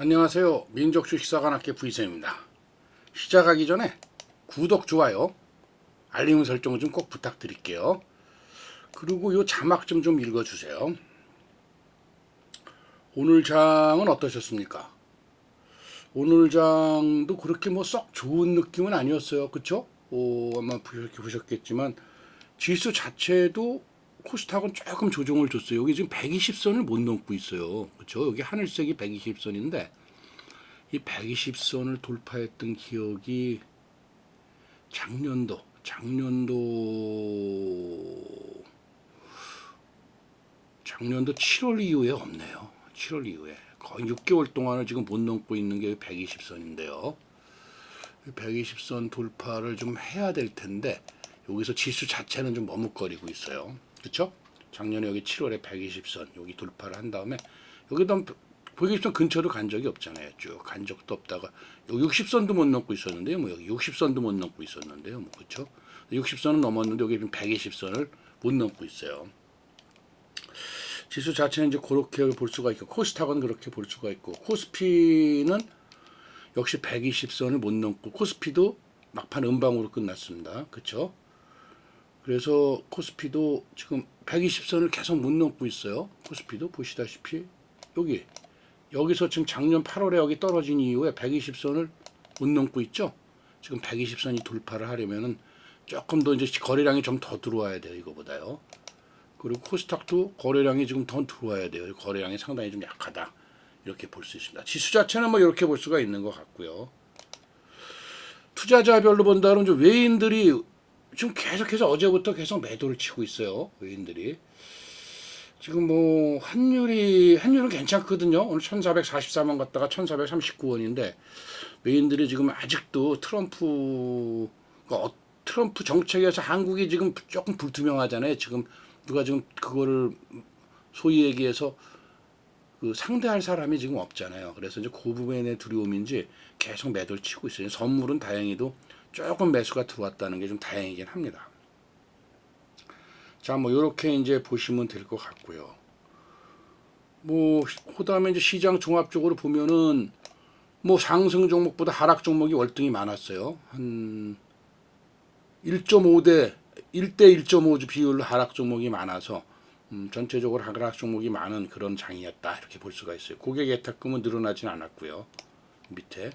안녕하세요. 민족주 식사관학교 부이쌤입니다. 시작하기 전에 구독, 좋아요, 알림 설정 좀 꼭 부탁드릴게요. 그리고 요 자막 좀 좀 읽어주세요. 오늘 장은 어떠셨습니까? 오늘 장도 그렇게 뭐 썩 좋은 느낌은 아니었어요. 그쵸? 오, 아마 보셨- 보셨겠지만 지수 자체도 코스닥은 조금 조정을 줬어요. 여기 지금 120선을 못 넘고 있어요. 그렇죠? 여기 하늘색이 120선인데 이 120선을 돌파했던 기억이 작년도 작년도 작년도 7월 이후에 없네요. 7월 이후에 거의 6개월 동안을 지금 못 넘고 있는 게 120선인데요. 120선 돌파를 좀 해야 될 텐데 여기서 지수 자체는 좀 머뭇거리고 있어요. 그렇죠? 작년에 여기 7월에 120선 여기 돌파를 한 다음에 여기다 120선 근처로 간 적이 없잖아요. 쭉 간 적도 없다가 여기 60선도 못 넘고 있었는데요. 뭐 여기 60선도 못 넘고 있었는데요. 뭐 그렇죠? 60선은 넘었는데 여기 지금 120선을 못 넘고 있어요. 지수 자체는 이제 그렇게 볼 수가 있고 코스닥은 그렇게 볼 수가 있고 코스피는 역시 120선을 못 넘고 코스피도 막판 음방으로 끝났습니다. 그렇죠? 그래서 코스피도 지금 120선을 계속 못 넘고 있어요. 코스피도 보시다시피 여기 여기서 지금 작년 8월에 여기 떨어진 이후에 120선을 못 넘고 있죠. 지금 120선이 돌파를 하려면은 조금 더 이제 거래량이 좀 더 들어와야 돼요. 이거보다요. 그리고 코스닥도 거래량이 지금 더 들어와야 돼요. 거래량이 상당히 좀 약하다. 이렇게 볼 수 있습니다. 지수 자체는 뭐 이렇게 볼 수가 있는 것 같고요. 투자자별로 본다면 외인들이 지금 계속해서 어제부터 계속 매도를 치고 있어요. 외인들이. 지금 뭐 환율이 환율은 괜찮거든요. 오늘 1,444만 갔다가 1,439원인데 외인들이 지금 아직도 트럼프 어, 트럼프 정책에서 한국이 지금 조금 불투명하잖아요. 지금 누가 지금 그거를 소위 얘기해서 그 상대할 사람이 지금 없잖아요. 그래서 이제 그 부분의 두려움인지 계속 매도를 치고 있어요. 선물은 다행히도 조금 매수가 들어왔다는 게 좀 다행이긴 합니다. 자, 뭐 이렇게 이제 보시면 될 것 같고요. 뭐 그다음에 이제 시장 종합적으로 보면은 뭐 상승 종목보다 하락 종목이 월등히 많았어요. 한 1.5대 1대 1.5 비율로 하락 종목이 많아서 음, 전체적으로 하락 종목이 많은 그런 장이었다 이렇게 볼 수가 있어요. 고객 예탁금은 늘어나진 않았고요. 밑에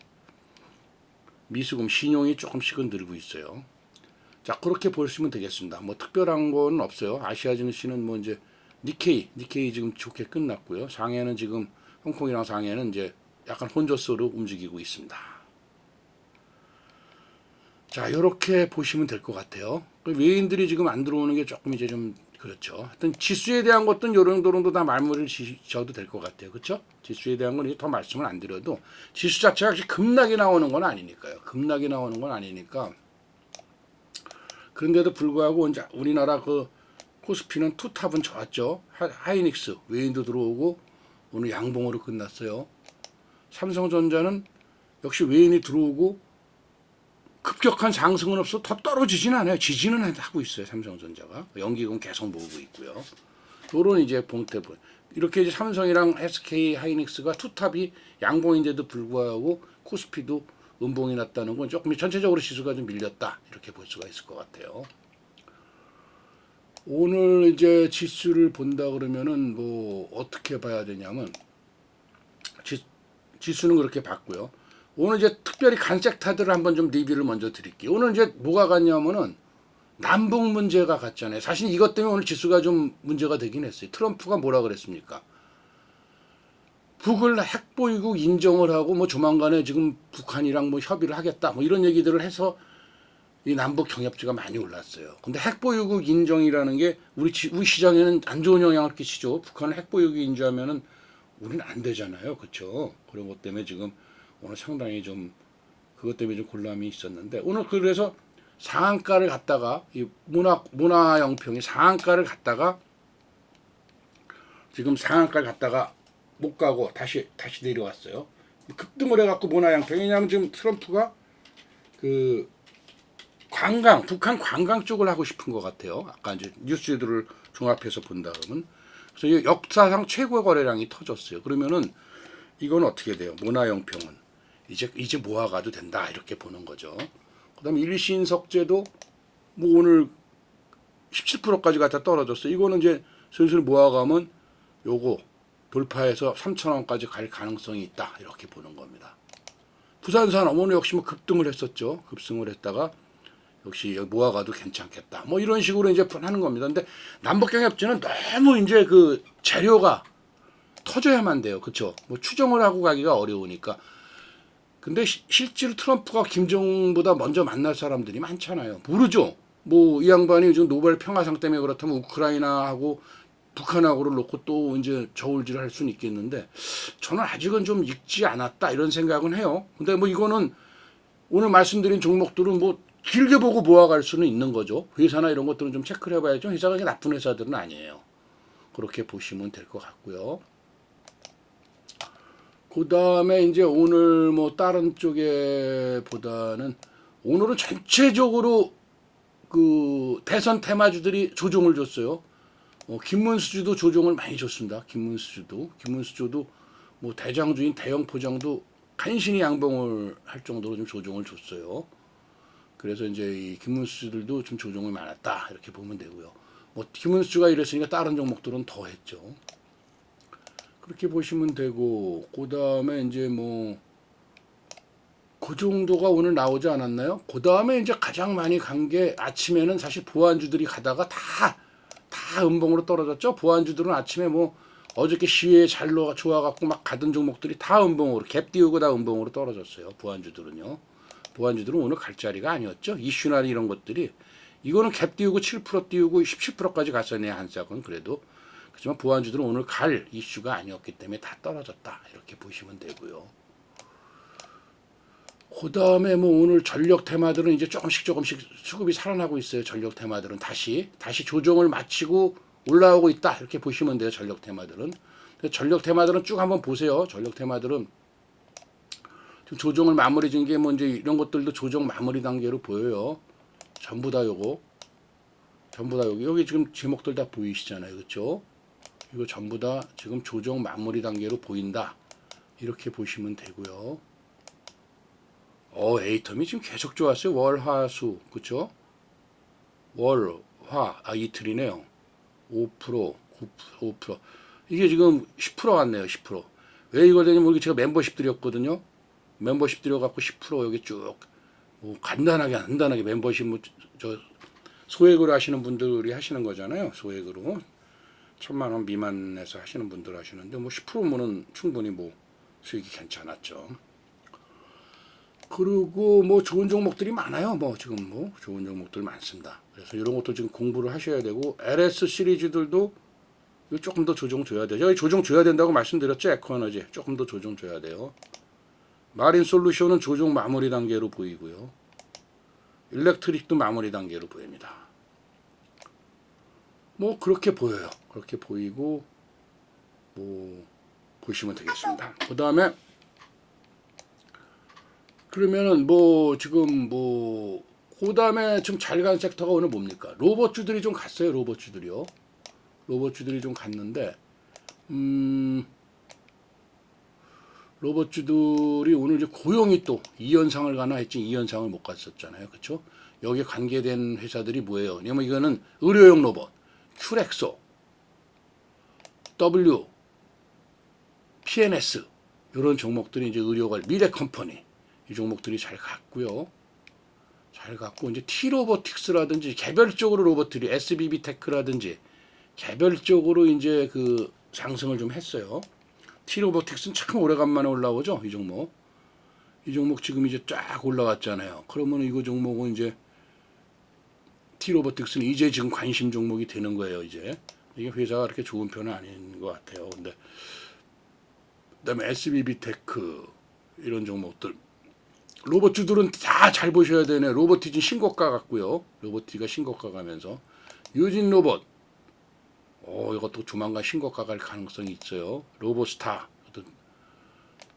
미수금 신용이 조금씩은 늘고 있어요. 자 그렇게 보시면 되겠습니다. 뭐 특별한 건 없어요. 아시아 증시는 뭐 이제 니케이 니케이 지금 좋게 끝났고요. 상해는 지금 홍콩이랑 상해는 이제 약간 혼조세로 움직이고 있습니다. 자 이렇게 보시면 될 것 같아요. 그 외인들이 지금 안 들어오는 게 조금 이제 좀 그렇죠. 하여튼 지수에 대한 것들은 요런 도런도 다 말문을 지셔도 될 것 같아요. 그렇죠? 지수에 대한 건 이제 더 말씀을 안 드려도 지수 자체가 급락이 나오는 건 아니니까요. 급락이 나오는 건 아니니까 그런데도 불구하고 이제 우리나라 그 코스피는 투탑은 좋았죠. 하- 하이닉스 외인도 들어오고 오늘 양봉으로 끝났어요. 삼성전자는 역시 외인이 들어오고 급격한 상승은 없어 더 떨어지진 않아요. 지지는 하고 있어요. 삼성전자가 연기금 계속 모으고 있고요. 요런 이제 봉태분 이렇게 이제 삼성이랑 SK 하이닉스가 투탑이 양봉인데도 불구하고 코스피도 음봉이 났다는 건 조금 전체적으로 지수가 좀 밀렸다 이렇게 볼 수가 있을 것 같아요. 오늘 이제 지수를 본다 그러면은 뭐 어떻게 봐야 되냐면 지, 지수는 그렇게 봤고요. 오늘 이제 특별히 간섹타들을 한번 좀 리뷰를 먼저 드릴게요. 오늘 이제 뭐가 갔냐면은 남북 문제가 갔잖아요. 사실 이것 때문에 오늘 지수가 좀 문제가 되긴 했어요. 트럼프가 뭐라 그랬습니까? 북을 핵보유국 인정을 하고 뭐 조만간에 지금 북한이랑 뭐 협의를 하겠다 뭐 이런 얘기들을 해서 이 남북 경협지가 많이 올랐어요. 근데 핵보유국 인정이라는 게 우리 지, 우리 시장에는 안 좋은 영향을 끼치죠. 북한을 핵보유국 인정하면은 우리는 안 되잖아요. 그렇죠? 그런 것 때문에 지금 오늘 상당히 좀 그것 때문에 좀 곤란함이 있었는데 오늘 그래서 상한가를 갔다가 이 문화 문화 영평이 상한가를 갔다가 지금 상한가를 갔다가 못 가고 다시 다시 내려왔어요. 급등을 해갖고 문화 양평 왜냐하면 지금 트럼프가 그 관광 북한 관광 쪽을 하고 싶은 것 같아요. 아까 이제 뉴스들을 종합해서 본다 그러면 그래서 이 역사상 최고의 거래량이 터졌어요. 그러면은 이건 어떻게 돼요? 모나영평은 이제 이제 모아가도 된다 이렇게 보는 거죠. 그다음에 일신석제도 뭐 오늘 17%까지 갖다 떨어졌어. 이거는 이제 슬슬 모아가면 요거 돌파해서 3,000원까지 갈 가능성이 있다 이렇게 보는 겁니다. 부산산 오늘 역시 뭐 급등을 했었죠. 급승을 했다가 역시 모아가도 괜찮겠다. 뭐 이런 식으로 이제 하는 겁니다. 근데 남북경협지는 너무 이제 그 재료가 터져야만 돼요. 그렇죠? 뭐 추정을 하고 가기가 어려우니까. 근데 시- 실제로 트럼프가 김정은보다 먼저 만날 사람들이 많잖아요. 모르죠. 뭐 이 양반이 요즘 노벨 평화상 때문에 그렇다면 우크라이나하고 북한하고를 놓고 또 이제 저울질을 할 수는 있겠는데 저는 아직은 좀 익지 않았다 이런 생각은 해요. 근데 뭐 이거는 오늘 말씀드린 종목들은 뭐 길게 보고 모아갈 수는 있는 거죠. 회사나 이런 것들은 좀 체크를 해봐야죠. 회사가 나쁜 회사들은 아니에요. 그렇게 보시면 될 것 같고요. 그 다음에 이제 오늘 뭐 다른 쪽에 보다는 오늘은 전체적으로 그 대선 테마주들이 조정을 줬어요. 어, 김문수주도 조정을 많이 줬습니다. 김문수주도 김문수주도 뭐 대장주인 대형 포장도 간신히 양봉을 할 정도로 좀 조정을 줬어요. 그래서 이제 이 김문수주들도 좀 조정이 많았다 이렇게 보면 되고요. 뭐 김문수주가 이랬으니까 다른 종목들은 더 했죠. 그렇게 보시면 되고 그 다음에 이제 뭐 그 정도가 오늘 나오지 않았나요? 그 다음에 이제 가장 많이 간 게 아침에는 사실 보안주들이 가다가 다 다 음봉으로 떨어졌죠. 보안주들은 아침에 뭐 어저께 시위에 잘 좋아갖고 막 가던 종목들이 다 음봉으로 갭 띄우고 다 음봉으로 떨어졌어요. 보안주들은요. 보안주들은 오늘 갈 자리가 아니었죠. 이슈나 이런 것들이 이거는 갭 띄우고 7% 띄우고 17%까지 갔었네 한짝은 그래도 그렇지만 보안주들은 오늘 갈 이슈가 아니었기 때문에 다 떨어졌다 이렇게 보시면 되고요. 그 다음에 뭐 오늘 전력 테마들은 이제 조금씩 조금씩 수급이 살아나고 있어요. 전력 테마들은 다시 다시 조정을 마치고 올라오고 있다 이렇게 보시면 돼요. 전력 테마들은 전력 테마들은 쭉 한번 보세요. 전력 테마들은 지금 조정을 마무리 진게뭐 이제 이런 것들도 조정 마무리 단계로 보여요. 전부 다 요거 전부 다 여기 여기 지금 제목들 다 보이시잖아요. 그렇죠? 이거 전부 다 지금 조정 마무리 단계로 보인다. 이렇게 보시면 되고요. 어, 에이텀이 지금 계속 좋았어요. 월, 화, 수. 그쵸? 월, 화, 아, 이틀이네요. 5%, 9%, 5%. 이게 지금 10% 같네요. 10%. 왜 이거 되냐면 제가 멤버십 드렸거든요. 멤버십 드려갖고 10% 여기 쭉, 뭐, 간단하게, 간단하게 멤버십, 뭐, 저, 소액으로 하시는 분들이 하시는 거잖아요. 소액으로. 천만 원 미만에서 하시는 분들 하시는데, 뭐, 10%면은 충분히 뭐, 수익이 괜찮았죠. 그리고 뭐 좋은 종목들이 많아요. 뭐 지금 뭐 좋은 종목들 많습니다. 그래서 이런 것도 지금 공부를 하셔야 되고 LS 시리즈들도 조금 더 조정 줘야. 여기 조정 줘야 된다고 말씀드렸죠. 에코에너지 조금 더 조정 줘야 돼요. 마린 솔루션은 조정 마무리 단계로 보이고요. 일렉트릭도 마무리 단계로 보입니다. 뭐 그렇게 보여요. 그렇게 보이고 뭐 보시면 되겠습니다. 그 다음에 그러면은 뭐 지금 뭐 그다음에 좀잘간 섹터가 오늘 뭡니까? 로봇주들이 좀 갔어요. 로봇주들이요. 로봇주들이 좀 갔는데 음 로봇주들이 오늘 이제 고용이 또 2연상을 가나 했지 2연상을 못 갔었잖아요. 그렇죠? 여기에 관계된 회사들이 뭐예요? 왜냐면 이거는 의료용 로봇, 큐렉소, W, PNS 이런 종목들이 이제 의료가 미래 컴퍼니 이 종목들이 잘 갔고요. 잘 갔고 이제 T 로보틱스라든지 개별적으로 로봇들이 SBB 테크라든지 개별적으로 이제 그 상승을 좀 했어요. T 로보틱스는 참 오래간만에 올라오죠. 이 종목. 이 종목 지금 이제 쫙 올라왔잖아요. 그러면 이거 종목은 이제 로보틱스는 이제 지금 관심 종목이 되는 거예요. 이제 이게 회사가 그렇게 좋은 편은 아닌 것 같아요. 근데 그다음에 SBB 테크 이런 종목들 로봇주들은 다 잘 보셔야 되네. 로보티진 신고가 같고요. 로보티가 신고가 가면서 유진 로봇. 어, 이것도 조만간 신고가 갈 가능성이 있어요. 로봇스타.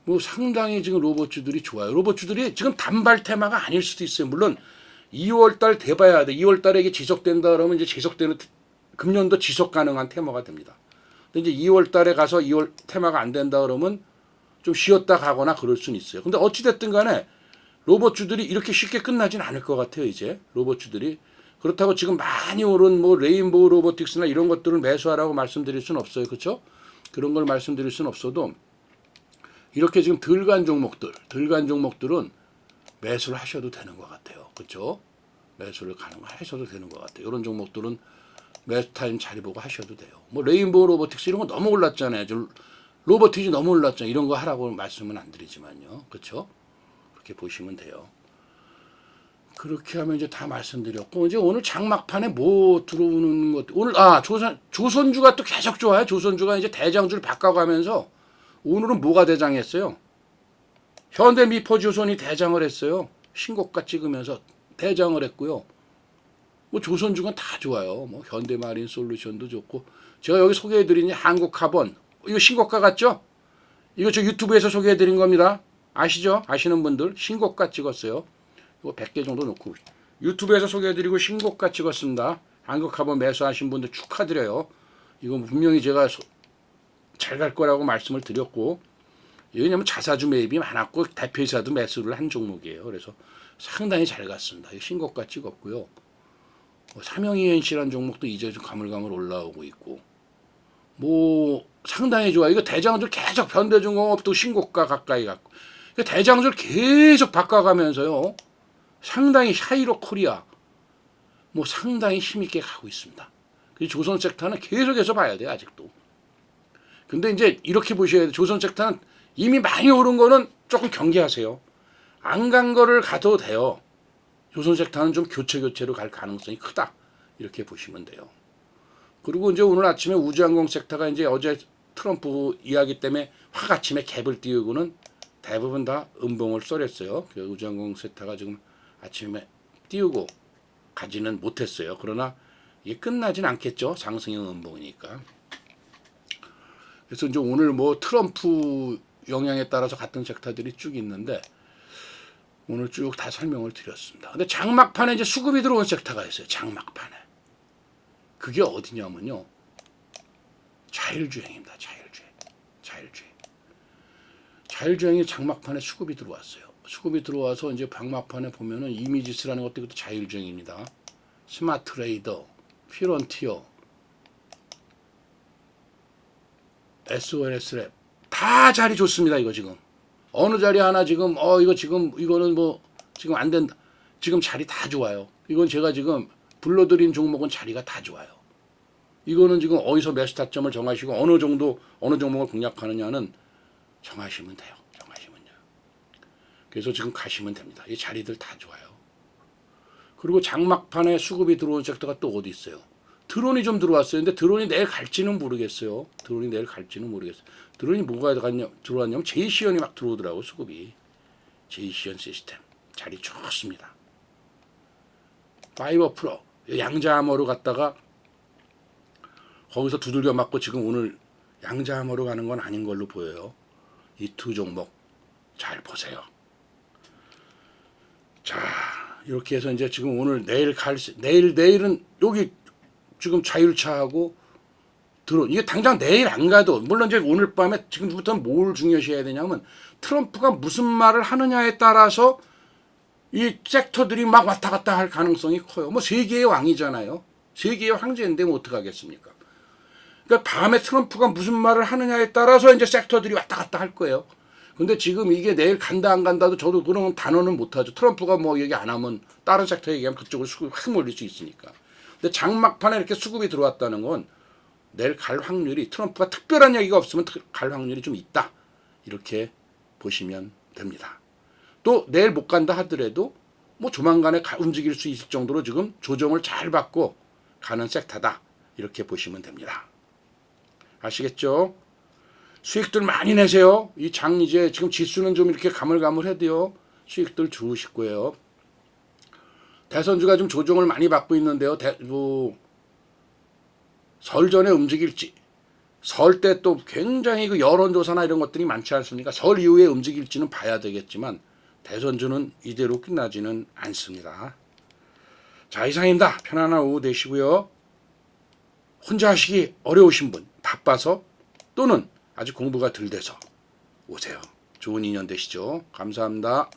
뭐 상당히 지금 로봇주들이 좋아요. 로봇주들이 지금 단발 테마가 아닐 수도 있어요. 물론 2월 달 돼봐야 돼. 2월 달에 이게 지속된다 그러면 이제 지속되는 금년도 지속 가능한 테마가 됩니다. 근데 이제 2월 달에 가서 2월 테마가 안 된다 그러면 좀 쉬었다 가거나 그럴 수는 있어요. 근데 어찌 됐든 간에 로봇주들이 이렇게 쉽게 끝나진 않을 것 같아요, 이제. 로봇주들이. 그렇다고 지금 많이 오른 뭐 레인보우 로보틱스나 이런 것들을 매수하라고 말씀드릴 수는 없어요. 그렇죠? 그런 걸 말씀드릴 수는 없어도 이렇게 지금 덜간 종목들, 덜간 종목들은 매수를 하셔도 되는 것 같아요. 그렇죠? 매수를 가능하셔도 되는 것 같아요. 이런 종목들은 매수 타임 자리 보고 하셔도 돼요. 뭐 레인보우 로보틱스 이런 거 너무 올랐잖아요. 저 로보틱이 너무 올랐잖아요. 이런 거 하라고 말씀은 안 드리지만요. 그렇죠? 그렇게 보시면 돼요. 그렇게 하면 이제 다 말씀드렸고 이제 오늘 장막판에 뭐 들어오는 것 오늘 아 조선 조선주가 또 계속 좋아요. 조선주가 이제 대장주를 바꿔가면서 오늘은 뭐가 대장했어요? 현대미포조선이 대장을 했어요. 신고가 찍으면서 대장을 했고요. 뭐 조선주가 다 좋아요. 뭐 현대마린 솔루션도 좋고 제가 여기 소개해드린 한국카본 이거 신고가 같죠? 이거 저 유튜브에서 소개해드린 겁니다. 아시죠? 아시는 분들 신고가 찍었어요. 이거 100개 정도 놓고 유튜브에서 소개해드리고 신고가 찍었습니다. 한국카본 매수하신 분들 축하드려요. 이거 분명히 제가 잘 갈 거라고 말씀을 드렸고 왜냐면 자사주 매입이 많았고 대표이사도 매수를 한 종목이에요. 그래서 상당히 잘 갔습니다. 신고가 찍었고요. 뭐 삼영이엔씨라는 종목도 이제 좀 가물가물 올라오고 있고 뭐 상당히 좋아. 이거 대장주를 계속 현대중공업도 신고가 가까이 갔고 대장주를 계속 바꿔가면서요. 상당히 샤이로 코리아 뭐 상당히 힘있게 가고 있습니다. 그 조선 섹터는 계속해서 봐야 돼요. 아직도. 근데 이제 이렇게 보셔야 돼요. 조선 섹터는 이미 많이 오른 거는 조금 경계하세요. 안 간 거를 가도 돼요. 조선 섹터는 좀 교체 교체로 갈 가능성이 크다. 이렇게 보시면 돼요. 그리고 이제 오늘 아침에 우주항공 섹터가 이제 어제 트럼프 이야기 때문에 화가침에 갭을 띄우고는 대부분 다 음봉을 쏘렸어요. 그 우주항공 섹터가 지금 아침에 띄우고 가지는 못했어요. 그러나 이게 끝나진 않겠죠. 상승형 음봉이니까. 그래서 이제 오늘 뭐 트럼프 영향에 따라서 같은 섹터들이 쭉 있는데 오늘 쭉 다 설명을 드렸습니다. 근데 장막판에 이제 수급이 들어온 섹터가 있어요. 장막판에. 그게 어디냐면요. 자율주행입니다. 자율주행. 자율주행. 자율주행이 장막판에 수급이 들어왔어요. 수급이 들어와서 이제 방막판에 보면은 이미지스라는 것도 이것도 자율주행입니다. 스마트 레이더, 피런티어, SOS 랩. 다 자리 좋습니다. 이거 지금. 어느 자리 하나 지금 어 이거 지금 이거는 뭐 지금 안 된다. 지금 자리 다 좋아요. 이건 제가 지금 불러드린 종목은 자리가 다 좋아요. 이거는 지금 어디서 매수 타점을 정하시고 어느 정도 어느 종목을 공략하느냐는 정하시면 돼요. 정하시면요. 그래서 지금 가시면 됩니다. 이 자리들 다 좋아요. 그리고 장막판에 수급이 들어온 섹터가 또 어디 있어요? 드론이 좀 들어왔어요. 근데 드론이 내일 갈지는 모르겠어요. 드론이 내일 갈지는 모르겠어요. 드론이 뭐가 들어왔냐, 들어왔냐면 제이시언이 막 들어오더라고 수급이. 제이시언 시스템 자리 좋습니다. 파이버 프로 양자암으로 갔다가 거기서 두들겨 맞고 지금 오늘 양자암으로 가는 건 아닌 걸로 보여요. 이 두 종목 잘 보세요. 자 이렇게 해서 이제 지금 오늘 내일 갈 수- 내일 내일은 여기 지금 자율차하고 드론 이게 당장 내일 안 가도 물론 이제 오늘 밤에 지금부터 뭘 중요시해야 되냐면 트럼프가 무슨 말을 하느냐에 따라서 이 섹터들이 막 왔다 갔다 할 가능성이 커요. 뭐 세계의 왕이잖아요. 세계의 황제인데 뭐 어떡하겠습니까? 그러니까 밤에 트럼프가 무슨 말을 하느냐에 따라서 이제 섹터들이 왔다 갔다 할 거예요. 근데 지금 이게 내일 간다 안 간다도 저도 그런 단어는 못하죠. 트럼프가 뭐 얘기 안 하면 다른 섹터 얘기하면 그쪽으로 확 몰릴 수 있으니까. 근데 장막판에 이렇게 수급이 들어왔다는 건 내일 갈 확률이 트럼프가 특별한 얘기가 없으면 트- 갈 확률이 좀 있다. 이렇게 보시면 됩니다. 또 내일 못 간다 하더라도 뭐 조만간에 가- 움직일 수 있을 정도로 지금 조정을 잘 받고 가는 섹터다. 이렇게 보시면 됩니다. 아시겠죠? 수익들 많이 내세요. 이 장 이제 지금 지수는 좀 이렇게 가물가물해도요. 수익들 좋으실 거예요. 대선주가 좀 조정을 많이 받고 있는데요. 대, 뭐, 설 전에 움직일지, 설 때 또 굉장히 그 여론조사나 이런 것들이 많지 않습니까? 설 이후에 움직일지는 봐야 되겠지만 대선주는 이대로 끝나지는 않습니다. 자 이상입니다. 편안한 오후 되시고요. 혼자 하시기 어려우신 분, 바빠서 또는 아직 공부가 덜 돼서 오세요. 좋은 인연 되시죠. 감사합니다.